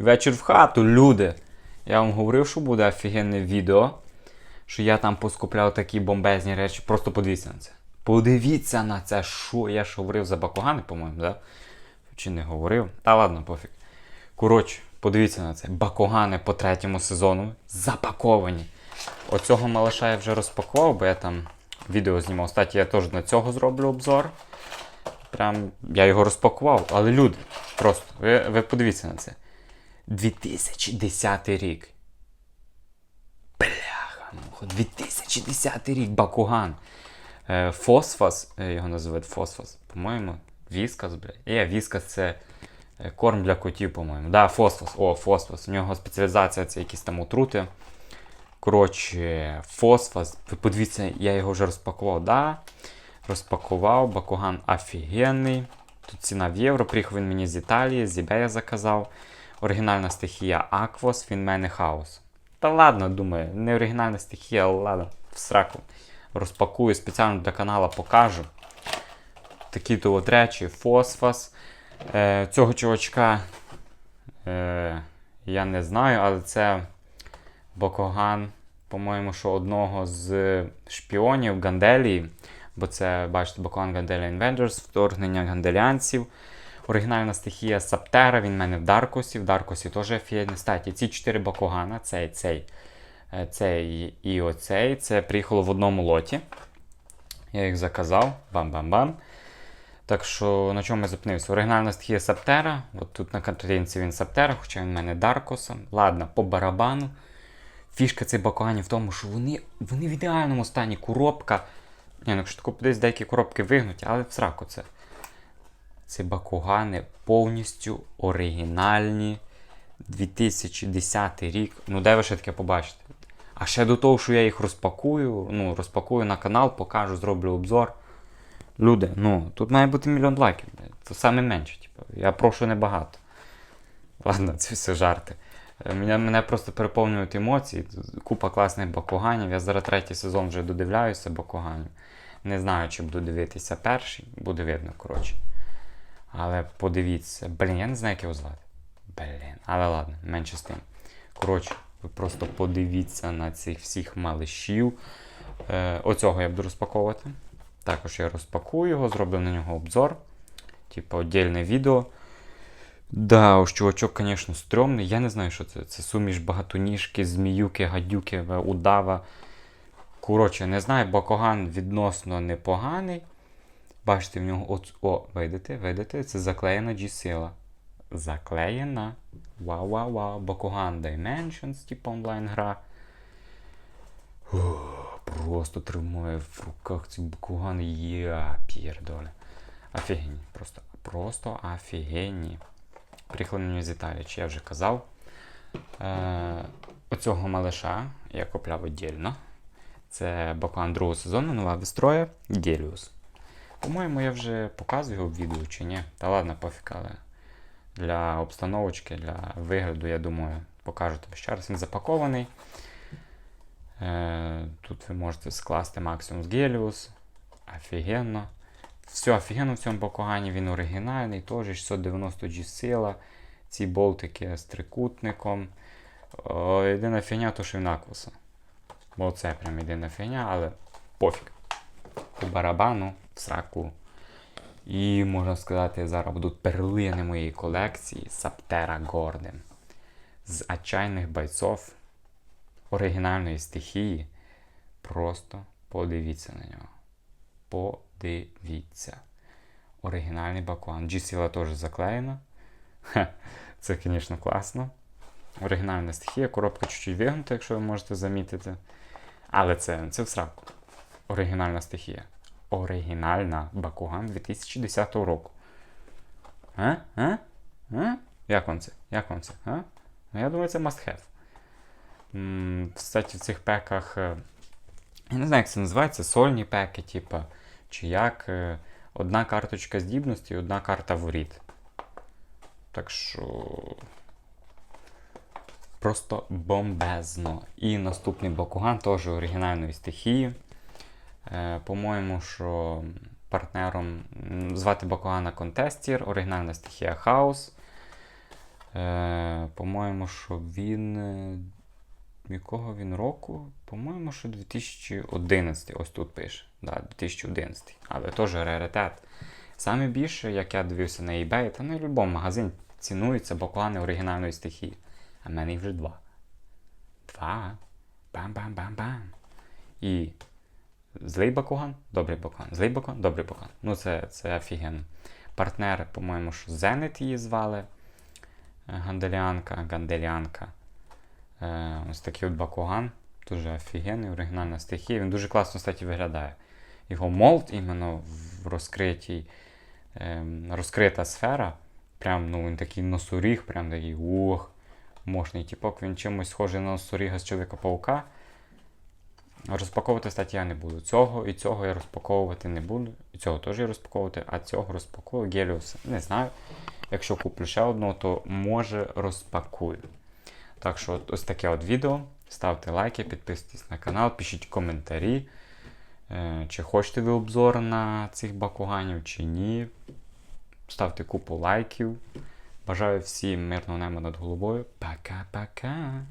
Вечір в хату, люди. Я вам говорив, що буде офігенне відео. Що я там поскупляв такі бомбезні речі. Просто подивіться на це. Подивіться на це, що я ж говорив за Бакугани, по-моєму, да? Чи не говорив? Та ладно, пофіг. Коротше, подивіться на це. Бакугани по третьому сезону запаковані. Оцього малыша я вже розпакував, бо я там відео знімав. Кстати, я теж на цього зроблю обзор. Прям я його розпакував. Але люди, просто, ви, ви подивіться на це. 2010 рік. Бляха, муха, 2010 рік Бакуган. Е, Фосфос, е, його називають Фосфос, по-моєму, Віскас, бля. Є, Віскас це е, корм для котів, по-моєму. Да, Фосфос, о, Фосфос. У нього спеціалізація це якісь там отрути. Коротше, Фосфос. Подивіться, я його вже розпакував. Да, розпакував. Бакуган офігенний. Тут ціна в євро. Приїхав він мені з Італії, з eBay заказав. Оригінальна стихія Аквос, він мене хаос. Та ладно, думаю, не оригінальна стихія, але ладно, в сраку. Розпакую спеціально для канала покажу. Такі то от речі, фосфос. Е, цього чувачка е, я не знаю, але це Бокоган, по-моєму, що одного з шпіонів Ганделії. Бо це, бачите, Бокоган Ганделія Avengers, вторгнення ганделянців. Оригінальна стихія Саптера, він в мене в Даркосі. В Даркосі теж офігенний статі. Ці чотири Бакугана, цей, цей, е, цей і оцей, це приїхало в одному лоті. Я їх заказав. Бам-бам-бам. Так що на чому я зупинився? Оригінальна стихія Саптера. От тут на картинці він Саптера, хоча він в мене Даркосом. Ладно, по барабану. Фішка цих бакуганів в тому, що вони, вони в ідеальному стані. Коробка. Ні, ну якщо тако десь деякі коробки вигнуті, але в сраку це. Ці бакугани повністю оригінальні. 2010 рік. Ну, де ви ще таке побачите? А ще до того, що я їх розпакую, ну, розпакую на канал, покажу, зроблю обзор. Люди, ну, тут має бути мільйон лайків. Це саме менше. Типу. Я прошу небагато. Ладно, це все жарти. Е, Мене, мене просто переповнюють емоції. Купа класних бакуганів. Я зараз третій сезон вже додивляюся бакуганів. Не знаю, чи буду дивитися перший, буде видно, коротше. Але подивіться. Блін, я не знаю, як його звати. Блін, але ладно, менше з тим. Коротше, ви просто подивіться на цих всіх малишів. Е, оцього я буду розпаковувати. Також я розпакую його, зроблю на нього обзор. Типу, отдільне відео. Да, ось чувачок, звісно, стрьомний. Я не знаю, що це. Це суміш багатоніжки, зміюки, гадюки, удава. Коротше, не знаю, Бакоган відносно непоганий. Бачите, в нього от, о, видите, видите, це заклеєна G-сила. Заклеєна. Вау-вау-вау. Бакуган Dimensions, типу онлайн-гра. Просто тримає в руках ці Бакугани. Я пірдоля. Офігенні. Просто, просто офігенні. Приїхали з Італії, чи я вже казав. Е, оцього малиша я купляв віддільно. Це Бакуган другого сезону, нова вистроя Геліус. По-моєму, я вже показую його в відео чи ні. Та ладно, пофіг, але для обстановочки, для вигляду, я думаю, покажу тобі ще раз. Він запакований. Е, тут ви можете скласти Maximus Gelius. Офігенно. Все офігенно в цьому Бакугані, він оригінальний, теж 690 G сила. Ці болтики з трикутником. О, єдина фігня, то що він аквуса. Бо це прям єдина фігня, але пофіг. По барабану, в сраку. І можна сказати, зараз будуть перлини моєї колекції Саптера Горден. З отчайних бойцов оригінальної стихії. Просто подивіться на нього. Подивіться. Оригінальний бакуан. G-сила теж заклеєна. Ха, Це, звісно, класно. Оригінальна стихія, коробка чуть-чуть вигнута, якщо ви можете замітити. Але це, це в сраку. Оригінальна стихія. Оригінальна Бакуган 2010 року. А? А? А? Як вам це? Як вам це? А? Ну, я думаю, це must have. Кстати, в цих пеках. е, Я не знаю, як це називається, сольні пеки, типа, чи як. е, Одна карточка здібності і одна карта воріт. Так що. Просто бомбезно. І наступний Бакуган теж оригінальної стихії. Е, по-моєму, що партнером звати Бакугана Контестір, оригінальна стихія Хаос. Е, по-моєму, що він. е, Якого він року? По-моєму, що 2011. Ось тут пише. Да, 2011. Але теж раритет. Саме більше, як я дивився на eBay, та в будь-якому магазині цінуються баклани оригінальної стихії. А в мене їх вже два. Два. Бам-бам-бам-бам. І злий бакуган, добрий бакуган. Злий бакуган, добрий бакуган. Ну, це, це офігенно. Партнери, по-моєму, що Зенит її звали. Е, Ганделянка, Ганделянка. Е, ось такий от бакуган. Дуже офігенний, оригінальна стихія. Він дуже класно, кстати, виглядає. Його молд іменно в розкритій, ем, розкрита сфера. Прям ну, він такий носоріг, прям такий ух, мощний тіпок. Він чимось схожий на носоріга з Чоловіка-паука. Розпаковувати, кстати, я не буду. Цього і цього я розпаковувати не буду. І цього теж я розпаковувати, а цього розпакую. Геліус не знаю. Якщо куплю ще одного, то може розпакую. Так що ось таке от відео. Ставте лайки, підписуйтесь на канал, пишіть коментарі. Е, Чи хочете ви обзор на цих бакуганів, чи ні. Ставте купу лайків. Бажаю всім мирного неба над головою. Пока-пока.